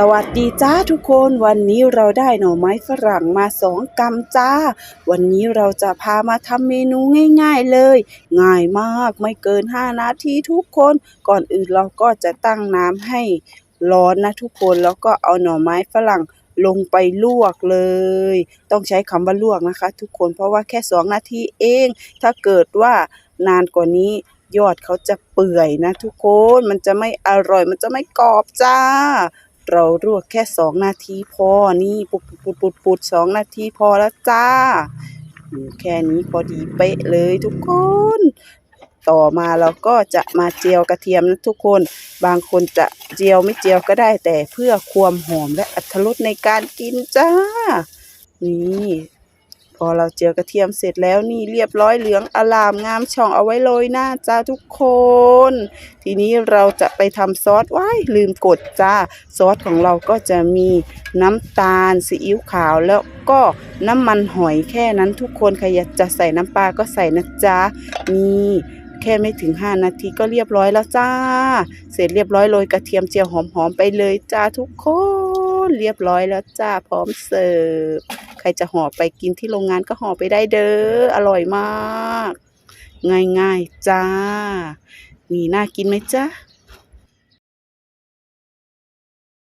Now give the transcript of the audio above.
สวัสดีจ้าทุกคนวันนี้เราได้หน่อไม้ฝรั่งมาสองกำจ้า วันนี้เราจะพามาทำเมนูง่ายๆเลย ง่ายมากไม่เกิน 5 นาทีทุกคน ก่อนอื่นเราก็จะตั้งน้ำให้ร้อนนะทุกคนแล้วก็เอาหน่อไม้ฝรั่งลงไปลวกเลย ต้องใช้คำว่าลวกนะคะ ทุกคนเพราะว่าแค่2นาทีเอง ถ้าเกิดว่านานกว่านี้ยอดเขาจะเปื่อยนะทุกคนมันจะไม่อร่อยมันจะไม่กรอบจ้า เราลวกแค่สองนาทีพอ นี่ปุดปุดปุดปุดสองนาทีพอแล้วจ้า แค่นี้พอดีเป๊ะเลยทุกคน ต่อมาเราก็จะมาเจียวกระเทียมนะทุกคน บางคนจะเจียวไม่เจียวก็ได้แต่เพื่อความหอมและอรรถรสในการกินจ้า นี่ พอเราเจียวกระเทียมเสร็จแล้วนี่เรียบร้อยเหลืองอลามงามช่องเอาไว้โรยหน้าจ้าทุกคน ทีนี้เราจะไปทำซอสว้ายลืมกดจ้า ซอสของเราก็จะมีน้ำตาลซีอิ๊วขาวแล้วก็น้ำมันหอยแค่นั้นทุกคนใครอยากจะใส่น้ำปลาก็ใส่นะจ๊ะนี่แค่ไม่ถึง 5 นาทีก็เรียบร้อยแล้วจ้า เสร็จเรียบร้อยโรยกระเทียมเจียวหอมๆไปเลยจ้าทุกคน เรียบร้อยแล้วจ้าพร้อมเสิร์ฟ ใครจะห่อไปกินที่โรงงานก็ห่อไปได้เด้อ อร่อยมาก ง่ายๆจ้า นี่น่ากินไหมจ๊ะ